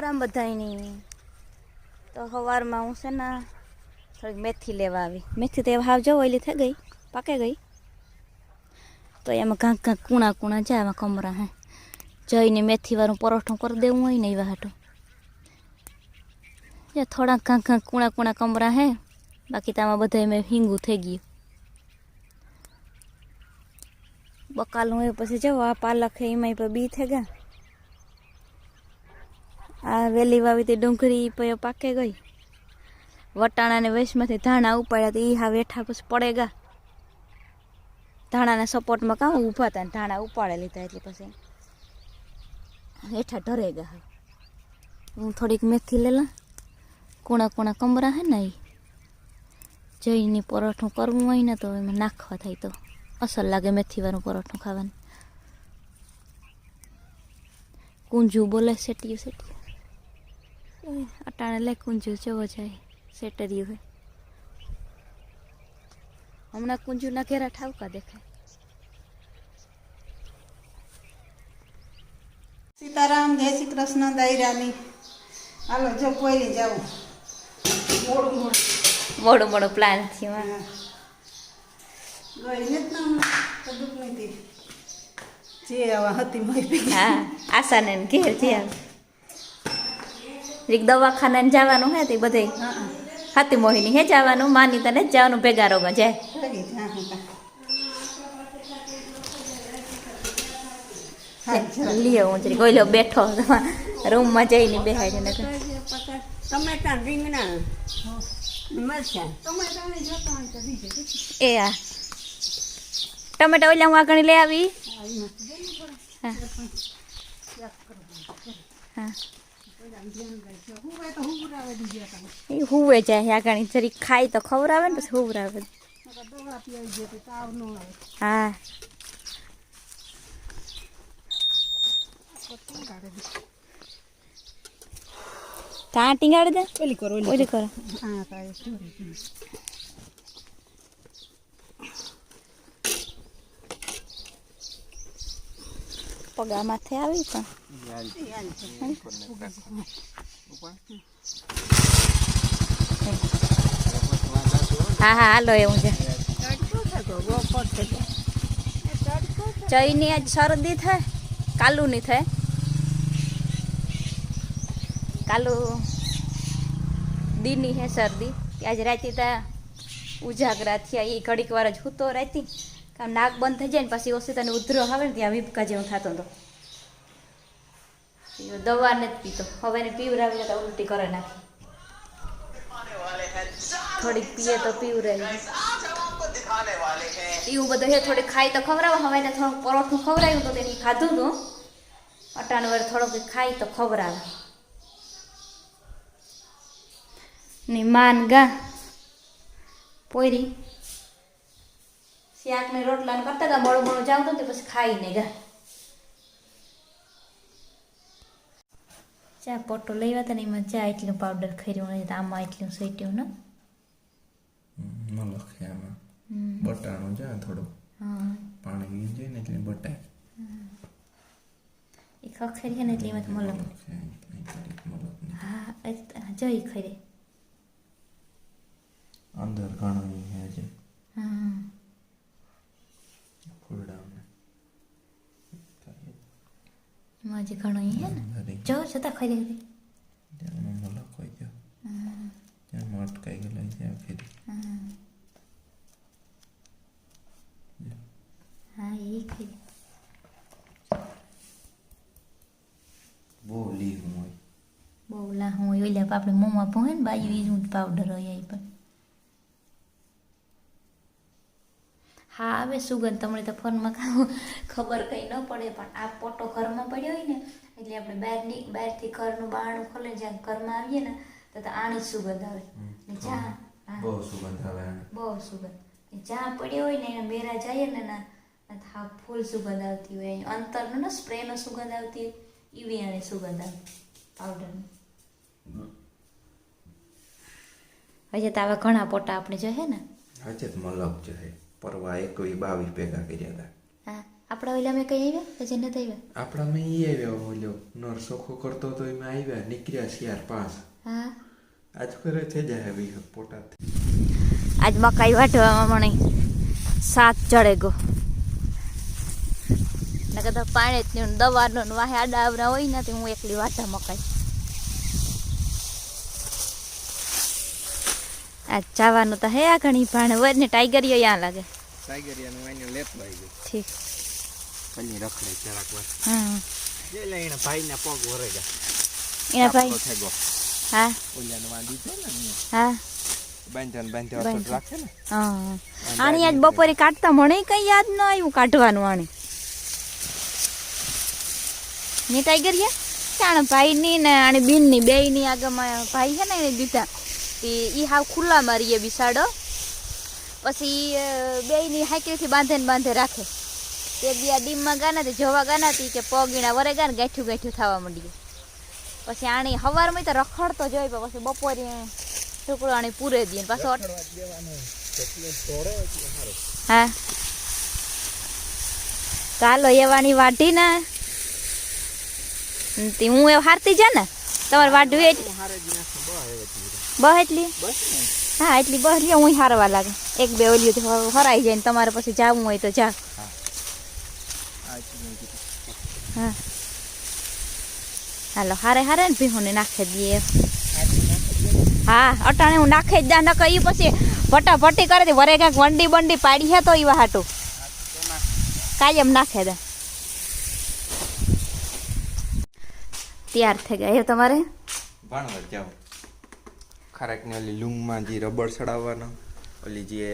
બધાયની. તો સવારમાં હું છે ને થોડીક મેથી લેવા આવી. મેથી તો હાવ જવો ઓઈલી થઈ ગઈ, પાકે ગઈ. તો એમાં ઘાંક ઘાંક કૂણા કૂણા જાય એમાં કમરા હે. જઈને મેથીવાળું પરોઠું કરી દેવું હોય ને એવા હાટું. જે થોડા ઘાંક ઘાંક કૂણા કૂણા કમરા હે. બાકી તો આમાં બધા મેં હિંગું થઈ ગયું. બકાલું હોય પછી જવો, આ પાલક એમાં બી થઈ ગયા. વેલી વાવી તે ડુંગળી પયો પાકે ગઈ. વટાણાને વેસમાંથી ધાણા ઉપાડ્યા તો એ હા વેઠા પછી પડે ગયા ધાણાના સપોર્ટમાં કાં ઊભા હતા ને ધાણા ઉપાડે લીધા એટલે પછી હેઠા ઢરે ગયા હું. થોડીક મેથી લેલા. કુણા કુણા કમરા હે ને એ જઈને પરોઠું કરવું હોય ને તો એમાં નાખવા થાય તો. અસર લાગે મેથીવાળું પરોઠું ખાવાનું. કુંજુ બોલે સેટિયું ઓય, અટાણે લે કુંજુ જવો જાય સેટરિયું હોય હમણાં કુંજુના ઘેરા ઠાવકા દેખાય. સીતારામ જય શ્રી કૃષ્ણ દાયરાની. હાલો જો કોઈ જાઉં મોડું મોડું. મોડો મોડું પ્લાન થયો હા. હા. ગઈ ને જ ના કદુક નથી. જે આવા હતી મારી હા આશાને ઘેર થયા એક દવાખાને જવાનું હે તે બધે. હાથી મોહિની હે જવાનું? માની તને જવાનું ભેગા રોગા જાય લ્યો હું જરી કોઈ લો બેઠો રૂમમાં જઈને બેહાડી ને રીંગણા. એ આ. ટમેટા ઓલા હું આગળ લઈ આવી. હા. એ હુવે જાય આગળ જરી ખાય તો ખવડાવે ને પછી હુવરાવે. તો. હા. દે. ટીંગાડી દે? ઓલી કરો ઓલી કરો. હા કાંઈ પગા માથે આવી પણ. હા હા, હાલો, એવું છે. જઈની આજ શરદી થાય, કાલુની થાય. કાલુ દીની હે શરદી. આજ રાતી તા ઉજાગરા થયા એ ઘડીક વાર જ સૂતો રાતી. કામ નાક બંધ થઈ જાય ને પછી ઓછી તને ઉધરો આવે ને ત્યાં વિપકા જેવું થતો હતો દવા નથી પીતો. હવે એને પીવરાવી તો ઉલટી કરે નાખી. થોડીક પીએ તો પીવરાવી એવું બધું હે, થોડીક ખાઈ તો ખવડાવો. હવે એને થોડુંક પરોઠું ખવડાવ્યું તો તેની ખાધું હતું અટાણ વાર થોડોક ખાઈ તો ખવડાવે. ની માન ગા પોયરી. શાક ને રોટલા ને કરતા હતા મોડું મોડું જાવતું તે પછી ખાઈને ગા ચા પોટો લેવા હતા ને એમાં ચા એટલું પાવડર ખર્યું નથી આમાં એટલું સેટ્યું ને. લખે આમાં. બટાણું છે થોડું. હા. પાણી વીજ જાય ને એટલે બટાય. એ ખખેરી છે ને એટલે એમાં મલક. હા જઈ ખરી. અંદર ઘણું હા એમાં હજી ઘણું હે ને? જો જતા ખરી હતી ત્યાંનો મલક હોય ગયો ત્યાં અટકાઈ ગયેલા ત્યાં ફેરી. હા એ ખરી. બહુ લીહું હોય. બહુ લાહું હોય ઓલા આપણે મોંમાં પહોંચે ને બાજુ એ પાવડર હોય એ પણ હા આવે સુગંધ તમને તો ફોનમાં ખાવું ખબર કંઈ ન પડે પણ આ પોટો ઘરમાં પડ્યો હોય ને એટલે આપણે બહારની બહારથી ઘરનું બહારનું ખોલે જ્યાં ઘરમાં આવીએ ને તો આણી આની સુગંધ આવે. ને ચા બહુ સુગંધ આવે બહુ સુગંધ. ચા પડ્યો હોય ને એના મેરા જાય ને ના હા ફૂલ સુગંધ આવતી હોય. અંતરનો ને સ્પ્રેનો સુગંધ આવતી હોય. એવી આણી સુગંધ આવે પાવડરની. હજી તો આવા ઘણા પોટા આપણે જોઈએ ને. આજે જ મલક છે પરવા એકવી બાવીસ ભેગા કર્યા હતા. હા આપણા ઓલા મેં કઈ આવ્યા કે જે આવ્યા? આવ્યા આપણામાં ઈ આવ્યો ઓલો નર સોખો કરતો તો એમાં આવ્યા નીકળ્યા શિયાર પાંચ. હા. આજ કરે છે જાય આવી પોટા આજ મકાઈ વાટવામાં મને સાત ચડે ગો. ને કદાચ પાણી જ નહીં દવાનો વાહે આડા આવરા હોય ને તે હું એકલી વાટા મકાઈ. આજ જવાનું તો હે આ ઘણી ભાણે વર ને ટાઈગરીઓ યા લાગે. ટાઈગરિયાનું વાઈને લેતો આવી ગઈ ઠીક. પલ્લી રખડે જરાક વાર. હા જે લઈ એના ભાઈના પગ વરેગા. એના ભાઈ? ગયો હા. ઓલિયાનો વાંધી છે ને હા. હા. આની આજ બપોરે કાઢતા મને કઈ યાદ ન આવ્યું કાઢવાનું આને ને ટાઈગર છે ચાણ ભાઈની ને આની બીનની બેયની આગળમાં ભાઈ છે ને એને દીધા. તે એ હાવ ખુલ્લા મારીએ બિસાડો પછી બેયની હાકીથી બાંધે ને બાંધે રાખે. તે બી આ ડીમમાં ગાના તે જોવા ગાના હતી કે પગીણા વરે ગાને ગાંઠ્યું ગાંઠ્યું થવા માંડ્યું પછી આણી સવારમાં તો રખડતો જોઈ પણ પછી બપોરે ટુકડો આણી પૂરે દઈએ ને પાછો હા. ચાલો એવાની વાઢી ને. હું એ હારતી જા ને તમારે વાઢવી બહ એટલી? હા એટલી બસ. લ્યો હું હારવા લાગે. એક બે ઓલી હરાઈ જાય ને તમારે પછી જાવું હોય તો જા. હા. હાલો હારે હારે ને ભીહોને નાખી દઈએ. હા અટાણે હું નાખી જ દા નકા એ પછી ભટાભટી કરે તે વરે કાંઈક વંડી બંડી પાડી હે તો એવા હાટું કાયમ નાખે દે. તૈયાર થઈ ગયા. એ તમારે? ભણવા જાઓ. ખરેક ઓલી લૂંગમાં જે રબર ચડાવવાનો ઓલી જે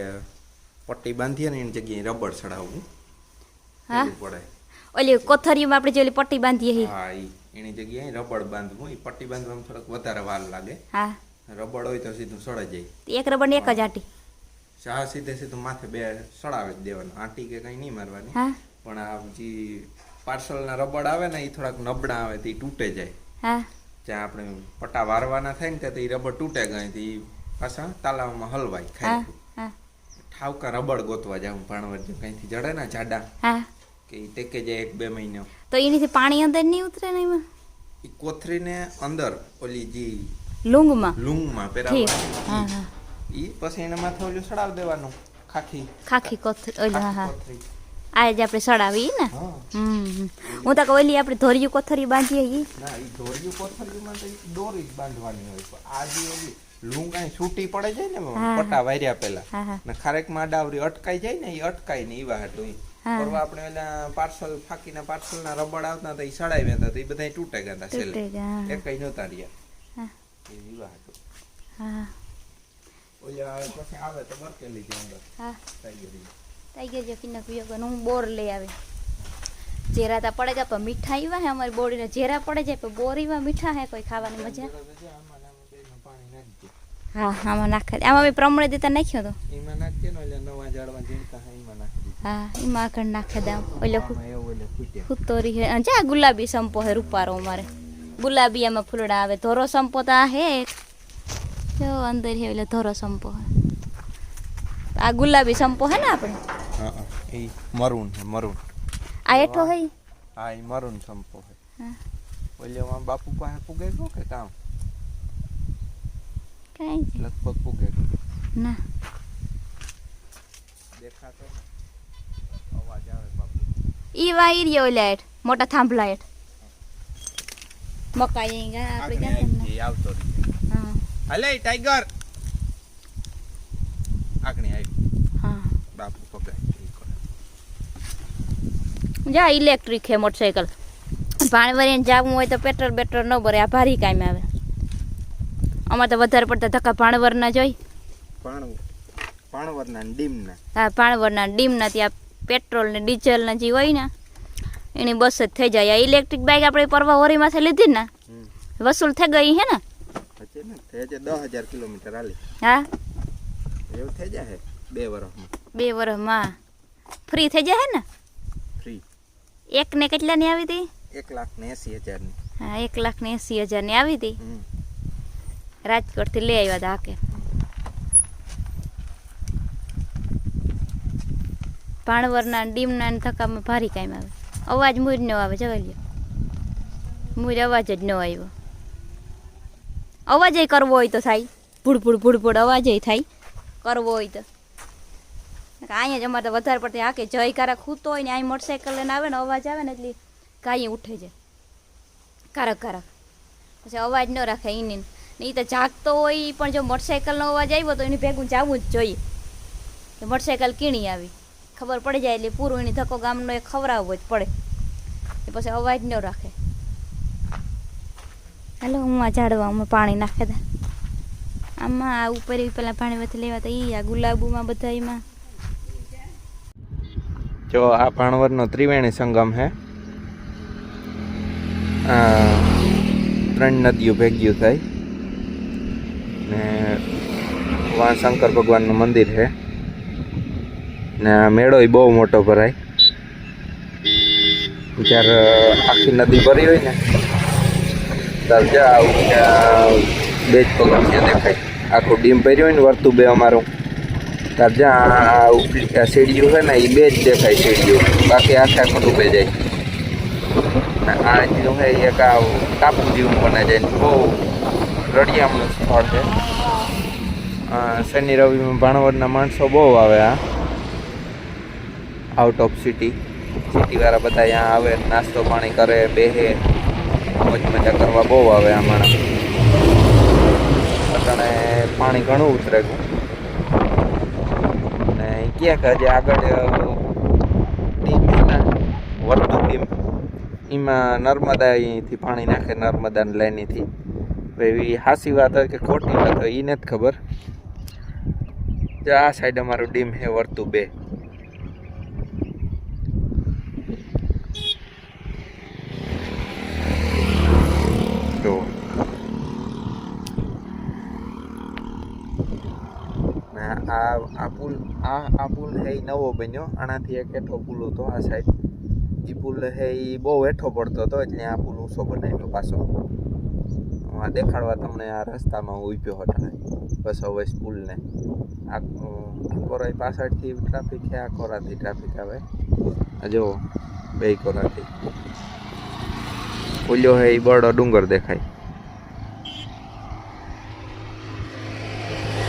પટ્ટી બાંધીએ ને એની જગ્યાએ રબર ચડાવવું. હા? પડે ઓલી કોથરીમાં આપણે જે ઓલી પટ્ટી બાંધીએ હી? એની જગ્યાએ રબર બાંધવું. એ પટ્ટી બાંધવામાં થોડોક વધારે વાર લાગે. હા. રબડ હોય તો સીધું સડાઈ જાય. એક રબડ ને એક જ આટી? ચા સીધે સીધું માથે બે સડાવી જ દેવાનું. આંટી કે કઈ નહીં મારવાની. પણ આ જે પાર્સલના રબડ આવે ને એ થોડાક નબળા આવે તે તૂટે જાય. હા. જ્યાં આપણે પટ્ટા વારવાના થાય ને ત્યાં તો એ રબર તૂટે ગઈ તો ઈ પાછા તાલાવમાં હલવાય ખાય ઠાવકા રબડ ગોતવા જાઉં ભાણવર કઈથી જડે ના જાડા કે એ ટેકે જાય એક બે મહિનો. તો એનીથી પાણી અંદર નહીં ઉતરે ને એમાં? ઈ કોથરીને અંદર ઓલી જે લુંગમાં? લૂંગમાં હા ઈ પછી એના માથે ઓલું સડાવ દેવાનું ખાખી. ખાખી કોથરી ઓલી હા હા. આ જ આપણે સડાવી ને. હા. તો ઓલી આપણે ધોરિયું કોથરી બાંધીએ ઈ. ના ઈ દોરિયું કોથરીમાં તો દોરી જ બાંધવાની હોય. આ જે ઓલી લૂંગ છૂટી પડે જાય ને પટા પટ્ટા વાર્યા પેલા ને ખારેકમાં ડાવરી અટકાઈ જાય ને એ અટકાય ને એવા વાહટું ઈ. પરવા આપણે ઓલા પાર્સલ ફાકીના પાર્સલ ના રબડ આવતા હતા એ સડાવ્યા હતા તો એ બધા તૂટે ગયા હતા છેલ્લે. ગયા. એક કઈ નહોતા રહ્યા. હા. એ ઈ વાહટું હા. ઓલા પછી આવે તો બરકેલી છે અંદર. હા. ટાઈગરી ટાઈગર જકીના કિન્ના કુયો હું બોર લઈ આવે. જેરા તા પડે જાય પણ મીઠા એવા હે અમારી બોડીને. જેરા પડે જાય પણ બોર ઈવા મીઠા હે કોઈ ખાવાની મજા? હા આમાં નાખે. આમાં મેં પ્રમણે દેતા નાખ્યો તો? એમાં નાખીએ ને એટલે નવા ઝાડવા જીણતા હા એમાં નાખી હા એમાં આગળ નાખે દે ઓલે હુતોરી હે. જા ગુલાબી સંપો હે રૂપારો અમારે. ગુલાબી એમાં ફૂલડા આવે. ધોરો સંપો તો આ હે. જો અંદર હે એટલે ધોરો સંપો હે. આ ગુલાબી સંપો હે ને આપણે? હા હા એ મરૂન છે મરૂન આ હેઠો હે હા એ મરૂન સંપો છે હા. ઓલિયામાં બાપુ પાસે પૂગે ગયો કે કામ કાંઈ જ લગભગ પૂગે ગયો ના દેખાતો ને અવાજ આવે બાપુ ઈ વા ઈ રહ્યો ઓલા હેઠ મોટા થાંભલા હેઠ મકાઈ અહીં ગયા આપણે આગળ ક્યાં આવી આવતો રહ્યો. હા હાલે ટાઈગર આગળ આવી હા બાપુ પકડાય જા ઇલેક્ટ્રિક છે મોટરસાઇકલ ભાણવરીને જવું હોય તો પેટ્રોલ બેટ્રોલ ન ભરે આ ભારી કામ આવે. અમારે તો વધારે પડતા ધક્કા ભાણવરના જોઈ ડીમના. હા ભાણવરના ડીમના ત્યાં પેટ્રોલ ને ડીઝલ ને જે હોય ને એની બસ જ થઈ જાય. આ ઇલેક્ટ્રિક બાઇક આપણે પરવા હોરીમાંથી લીધી ને વસૂલ થઈ ગઈ હે ને? કિલોમીટર હાલી. હા? એવું થઈ જાય બે વર્ષમાં બે વર્ષમાં ફ્રી થઈ જાય હે ને? એક ને કેટલાની આવી હતી? એક લાખ ને એસી હજારની હા એક લાખ ને એંસી હજારની આવી હતી? રાજકોટ રાજકોટથી લઈ આવ્યા હતા હાકે. ભાણવરના ડીમના ને ધક્કામાં ભારી કાંઈ આવે અવાજ મૂર ન આવે જવા લ્યો. મૂર અવાજ જ ન આવ્યો. અવાજ કરવો હોય તો થાય. ભૂડ ભૂડ ભૂડ ભૂડ અવાજ થાય. કરવો હોય તો. અહીંયા જ અમારે તો વધારે પડતી આ કે જય કારક ખૂતો હોય ને અહીં મોટરસાઇકલ લઈને આવે ને અવાજ આવે ને એટલે કાંઈ ઉઠે છે. કારક કારક. પછી અવાજ ન રાખે એની ને એ તો જાગતો હોય પણ જો મોટરસાઇકલનો અવાજ આવ્યો તો એની ભેગું જવું જ જોઈએ. તો મોટરસાઇકલ કીણી આવી. ખબર પડી જાય એટલે પૂરું એની ધક્કો ગામનો એ ખવડાવવો જ પડે. એ પછી અવાજ ન રાખે. હાલો, હું આ ઝાડવામાં પાણી નાખે આમાં આ ઉપર પેલા પાણી લેવા તો એ આ ગુલાબુમાં બધા એમાં જો આ ભાણવરનો ત્રિવેણી સંગમ છે ત્રણ નદીઓ ભેગ્યું થાય ને વાં શંકર ભગવાનનું મંદિર છે ને આ મેળો બહુ મોટો ભરાય. જ્યારે આખી નદી ભરી હોય ને, ત્યારે આવું બે જ પગથિયા દેખાય. આખું ડીમ ભર્યું હોય ને વર્તું બે અમારું. જ્યાં સીડીઓ છે ને એ બે જ દેખાય સીડીઓ. બાકી આખે આખું ડૂબે જાય. આ જેવું છે એક આ ટાપુ જેવું બને જાય બહુ રળિયામણું સ્થળ છે. શનિ રવિમાં ભાણવડના માણસો બહુ આવે આ. આઉટ ઓફ સિટી સિટીવાળા બધા અહીંયા આવે, નાસ્તો પાણી કરે, બેહે. મોજ મજા કરવા બહુ આવે આ માણસ. પાણી ઘણું ઉતરે. ગયું ક્યાંક હજી આગળ ને વર્તુ ડીમ એમાં નર્મદા અહીંથી પાણી નાખે નર્મદાની લાઈનથી એવી હાસી વાત હોય કે ખોટી વાત હોય એને જ ખબર. આ સાઈડ અમારું ડીમ છે વર્તુ બે તો ને આ આ પુલ, આ આ પુલ હે નવો બન્યો. આનાથી એક હેઠો પુલ હતો આ સાઈડ એ પુલ હે બહુ હેઠો પડતો હતો એટલે આ પુલ ઊંચો બનાવ્યો પાછો. આ દેખાડવા તમને આ રસ્તામાં ઉભ્યો હતો બસ હવે પુલને. આ કોરાઈ પાછળથી ટ્રાફિક છે, આ કોરાથી ટ્રાફિક આવે. આ જુઓ, બે કોરાથી. પુલ્યો હે એ બળો ડુંગર દેખાય.